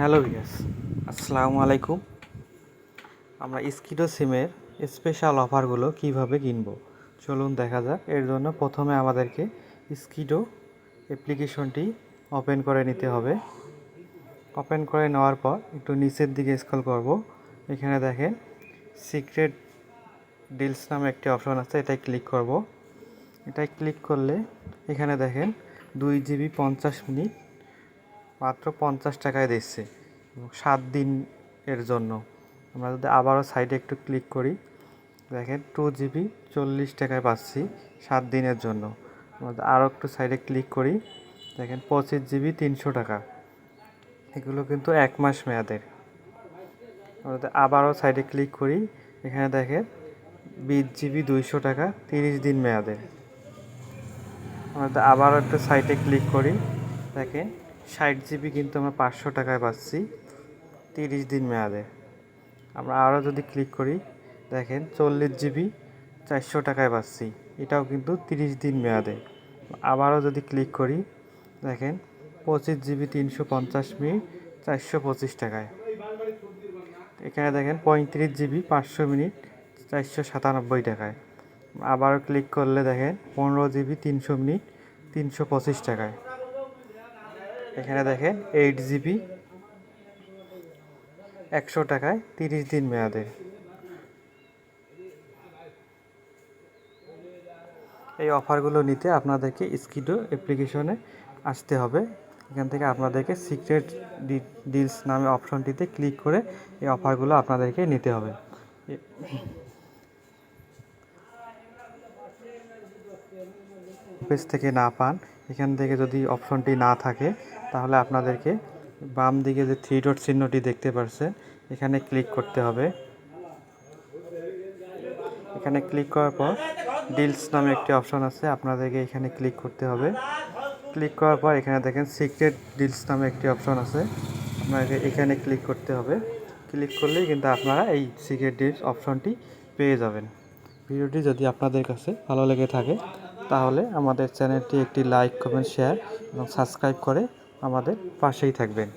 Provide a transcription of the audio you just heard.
Hello ভিয়াস আসসালামু আলাইকুম। আমরা স্কিডো সিমের স্পেশাল অফারগুলো কীভাবে কিনবো? চলুন দেখা যাক। এর জন্য প্রথমে আমাদেরকে স্কিডো অ্যাপ্লিকেশনটি ওপেন করে নিতে হবে। ওপেন করে নেওয়ার পর একটু নিচের দিকে স্ক্রল করব। এখানে দেখেন সিক্রেট ডিলস নামে একটি অপশন আছে এটাই ক্লিক করব। এটাই ক্লিক করলে এখানে দেখেন, দুই জিবি পঞ্চাশ মিনিট মাত্র পঞ্চাশ টাকায় দিচ্ছে। সাত দিন এর জন্য। আমরা যদি আবারও সাইডে একটু ক্লিক করি, দেখেন টু জিবি চল্লিশ টাকায় পাচ্ছি সাত দিনের জন্য। আমরা আরও একটু সাইডে ক্লিক করি, দেখেন পঁচিশ জিবি তিনশো টাকা। এগুলো কিন্তু এক মাস মেয়াদের। আমরা আবারও সাইডে ক্লিক করি, এখানে দেখেন বিশ জিবি দুইশো টাকা তিরিশ দিন মেয়াদের। আমরা আবারও একটু সাইটে ক্লিক করি, দেখেন ষাট জিবি কিন্তু আমরা পাঁচশো টাকায় পাচ্ছি, তিরিশ দিন মেয়াদে। আমরা আরও যদি ক্লিক করি, দেখেন চল্লিশ জিবি চারশো টাকায় পাচ্ছি, এটাও কিন্তু তিরিশ দিন মেয়াদে। আবারও যদি ক্লিক করি, দেখেন পঁচিশ জিবি তিনশো পঞ্চাশ মিনিট চারশো পঁচিশ টাকায়। এখানে দেখেন পঁয়ত্রিশ জিবি পাঁচশো মিনিট চারশো সাতানব্বই টাকায়। আবারও ক্লিক করলে দেখেন পনেরো জিবি তিনশো মিনিট তিনশো পঁচিশ টাকায়। এখানে দেখেন এইট জিবি একশো টাকায় তিরিশ দিন মেয়াদে। এই অফারগুলো নিতে আপনাদেরকে স্কিডো অ্যাপ্লিকেশনে আসতে হবে। এখান থেকে আপনাদেরকে সিক্রেট ডিলস নামে অপশনটিতে ক্লিক করে এই অফারগুলো আপনাদেরকে নিতে হবে। পেজ থেকে না পান, এখান থেকে যদি অপশনটি না থাকে, তাহলে আপনাদেরকে বাম দিকে যে থ্রি ডট চিহ্নটি দেখতে পাচ্ছেন এখানে ক্লিক করতে হবে। এখানে ক্লিক করার পর ডিলস নামে একটি অপশন আছে, আপনাদেরকে এখানে ক্লিক করতে হবে। ক্লিক করার পর এখানে দেখেন সিক্রেট ডিলস নামে একটি অপশন আছে, আপনাকে এখানে ক্লিক করতে হবে। ক্লিক করলেই কিন্তু আপনারা এই সিক্রেট ডিলস অপশনটি পেয়ে যাবেন। ভিডিওটি যদি আপনাদের কাছে ভালো লেগে থাকে, তাহলে আমাদের চ্যানেলটি একটি লাইক, কমেন্ট, শেয়ার এবং সাবস্ক্রাইব করে আমাদের পাশেই থাকবেন।